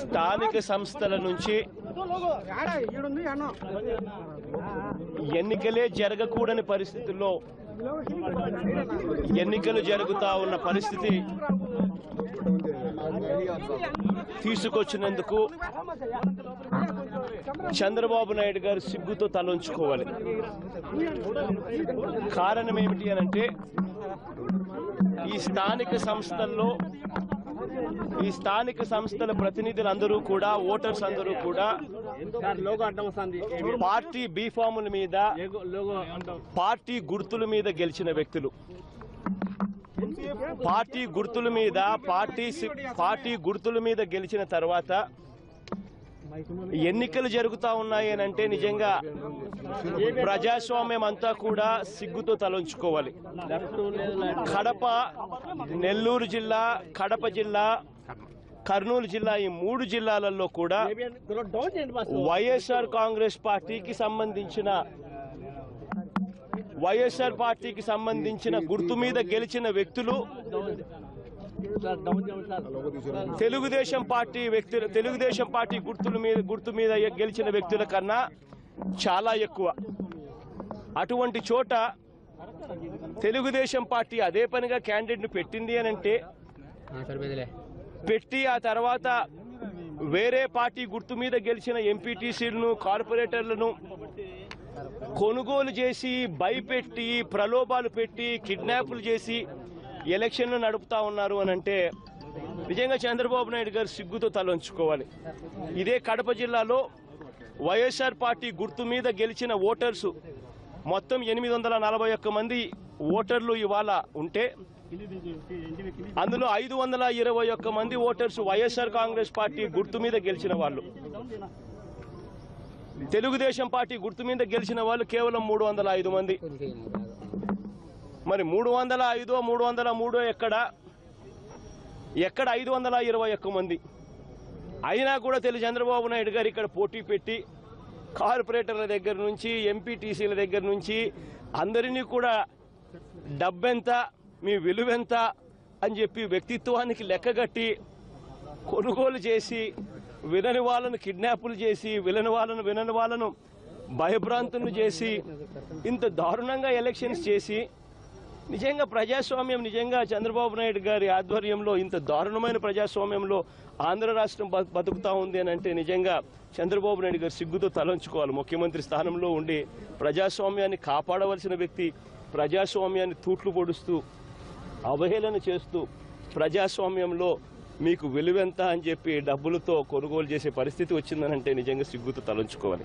స్థానిక సంస్థల నుంచి ఎన్నికలే జరగకూడని పరిస్థితుల్లో ఎన్నికలు జరుగుతా ఉన్న పరిస్థితి తీసుకొచ్చినందుకు చంద్రబాబు నాయుడు గారు సిగ్గుతో తలంచుకోవాలి. కారణం ఏమిటి అనంటే అంటే ఈ స్థానిక సంస్థల్లో ఈ స్థానిక సంస్థల ప్రతినిధులందరూ కూడా ఓటర్స్ అందరూ కూడా పార్టీ బీఫాముల మీద పార్టీ గుర్తుల మీద గెలిచిన వ్యక్తులు. పార్టీ గుర్తుల మీద పార్టీ పార్టీ గుర్తుల మీద గెలిచిన తర్వాత ఎన్నికలు జరుగుతూ ఉన్నాయి అని అంటే నిజంగా ప్రజాస్వామ్యం అంతా కూడా సిగ్గుతో తలంచుకోవాలి. కడప నెల్లూరు జిల్లా కడప జిల్లా కర్నూలు జిల్లా ఈ మూడు జిల్లాలలో కూడా వైఎస్ఆర్ కాంగ్రెస్ పార్టీకి సంబంధించిన వైఎస్ఆర్ పార్టీకి సంబంధించిన గుర్తు మీద గెలిచిన వ్యక్తులు తెలుగుదేశం పార్టీ వ్యక్తులు తెలుగుదేశం పార్టీ గుర్తుల మీద గుర్తు మీద గెలిచిన వ్యక్తుల కన్నా చాలా ఎక్కువ. అటువంటి చోట తెలుగుదేశం పార్టీ అదే పనిగా క్యాండిడేట్ను పెట్టింది అని అంటే పెట్టి ఆ తర్వాత వేరే పార్టీ గుర్తు మీద గెలిచిన ఎంపీటీసీలను కార్పొరేటర్లను కొనుగోలు చేసి భయపెట్టి ప్రలోభాలు పెట్టి కిడ్నాపులు చేసి ఎలక్షన్లు నడుపుతా ఉన్నారు అని అంటే నిజంగా చంద్రబాబు నాయుడు గారు సిగ్గుతో తలంచుకోవాలి. ఇదే కడప జిల్లాలో వైఎస్ఆర్ పార్టీ గుర్తు మీద గెలిచిన ఓటర్సు మొత్తం ఎనిమిది వందల నలభై ఒక్క మంది ఓటర్లు ఇవాళ ఉంటే అందులో ఐదు వందల ఇరవై ఒక్క మంది ఓటర్స్ వైఎస్ఆర్ కాంగ్రెస్ పార్టీ గుర్తు మీద గెలిచిన వాళ్ళు. తెలుగుదేశం పార్టీ గుర్తు మీద గెలిచిన వాళ్ళు కేవలం మూడు వందల ఐదు మంది. మరి మూడు వందల ఐదో మూడు వందల మూడో ఎక్కడ? ఎక్కడ ఐదు వందల ఇరవై ఒక్క మంది? అయినా కూడా తెలుగు చంద్రబాబు నాయుడు గారు ఇక్కడ పోటీ పెట్టి కార్పొరేటర్ల దగ్గర నుంచి ఎంపీటీసీల దగ్గర నుంచి అందరినీ కూడా డబ్బెంత మీ విలువెంత అని చెప్పి వ్యక్తిత్వానికి లెక్కగట్టి కొనుగోలు చేసి వినని వాళ్ళను కిడ్నాపులు చేసి వినని వాళ్ళను వినని వాళ్ళను భయభ్రాంతులు చేసి ఇంత దారుణంగా ఎలక్షన్స్ చేసి నిజంగా ప్రజాస్వామ్యం నిజంగా చంద్రబాబు నాయుడు గారి ఆధ్వర్యంలో ఇంత దారుణమైన ప్రజాస్వామ్యంలో ఆంధ్ర రాష్ట్రం బ- బతుకుతా ఉంది అని అంటే నిజంగా చంద్రబాబు నాయుడు గారు సిగ్గుతో తలంచుకోవాలి. ముఖ్యమంత్రి స్థానంలో ఉండి ప్రజాస్వామ్యాన్ని కాపాడవలసిన వ్యక్తి ప్రజాస్వామ్యాన్ని తూట్లు పొడుస్తూ అవహేళన చేస్తూ ప్రజాస్వామ్యంలో మీకు విలువెంత అని చెప్పి డబ్బులతో కొనుగోలు చేసే పరిస్థితి వచ్చిందనంటే నిజంగా సిగ్గుతో తలంచుకోవాలి.